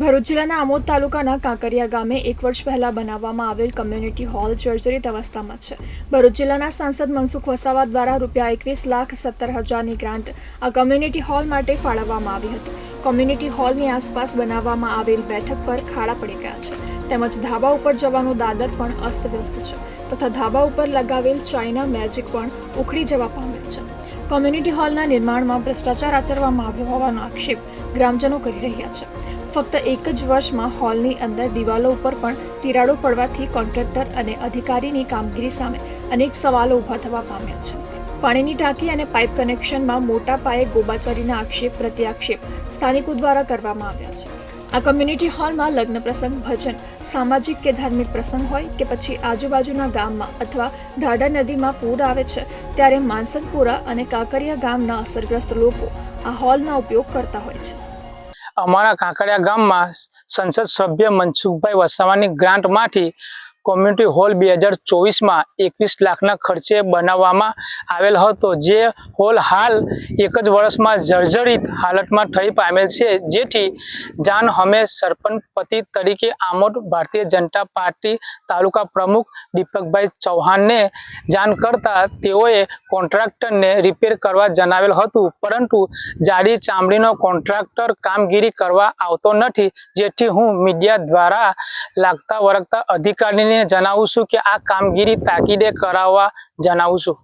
ભરૂચ જિલ્લાના આમોદ તાલુકાના કાંકરિયા ગામે એક વર્ષ પહેલા બનાવવામાં આવેલ કમ્યુનિટી હોલ જર્જરિત અવસ્થામાં છે. ભરૂચ જિલ્લાના સાંસદ મનસુખ વસાવા દ્વારા રૂપિયા એકવીસ લાખ સત્તર હજારની ગ્રાન્ટ આ કમ્યુનિટી હોલ માટે ફાળવવામાં આવી હતી. કોમ્યુનિટી હોલની આસપાસ બનાવવામાં આવેલ બેઠક પર ખાડા પડી ગયા છે. તેમજ ધાબા ઉપર જવાનું દાદર પણ અસ્તવ્યસ્ત છે તથા ધાબા ઉપર લગાવેલ ચાઇના મેજિક પણ ઉખડી જવા પામેલ છે. કોમ્યુનિટી હોલના નિર્માણમાં ભ્રષ્ટાચાર આચરવામાં આવ્યો હોવાનો આક્ષેપ ગ્રામજનો કરી રહ્યા છે. ફક્ત એક જ વર્ષમાં હોલની અંદર દિવાલો ઉપર પણ તિરાડો પડવાથી કોન્ટ્રાક્ટર અને અધિકારીની કામગીરી સામે અનેક સવાલો ઊભા થવા પામ્યા છે. પાણીની ટાંકી અને પાઇપ કનેક્શનમાં મોટા પાયે ગોબાચારીના આક્ષેપ, પ્રત્યાક્ષેપ સ્થાનિકો દ્વારા કરવામાં આવ્યા છે. આ કમ્યુનિટી હોલમાં લગ્ન પ્રસંગ, ભજન, સામાજિક કે ધાર્મિક પ્રસંગ હોય કે પછી આજુબાજુના ગામમાં અથવા ઢાઢર નદીમાં પૂર આવે છે, ત્યારે માનસંગપુરા અને કાંકરિયા ગામના અસરગ્રસ્ત લોકો આ હોલનો ઉપયોગ કરતા હોય છે. અમારા કાંકરિયા ગામમાં સંસદ સભ્ય મનસુખભાઈ વસાવાની ગ્રાન્ટમાંથી કોમ્યુનિટી હોલ બે હજાર ચોવીસમાં એકવીસ લાખના ખર્ચે બનાવવામાં આવેલ હતો. જે હોલ હાલ એક જ વર્ષમાં જર્જરિત હાલતમાં થઈ પામેલ છે. જેથી જાન હમે સરપંચ પતિ તરીકે આમોદ ભારતીય જનતા પાર્ટી તાલુકા પ્રમુખ દીપકભાઈ ચૌહાણને જાણ કરતા તેઓએ કોન્ટ્રાક્ટરને રિપેર કરવા જણાવેલ હતું. પરંતુ જાડી ચામડીનો કોન્ટ્રાક્ટર કામગીરી કરવા આવતો નથી. જેથી હું મીડિયા દ્વારા લાગતા વળગતા અધિકારીને જણાવું છું કે આ કામગીરી તાકીદે કરાવવા જણાવું છું.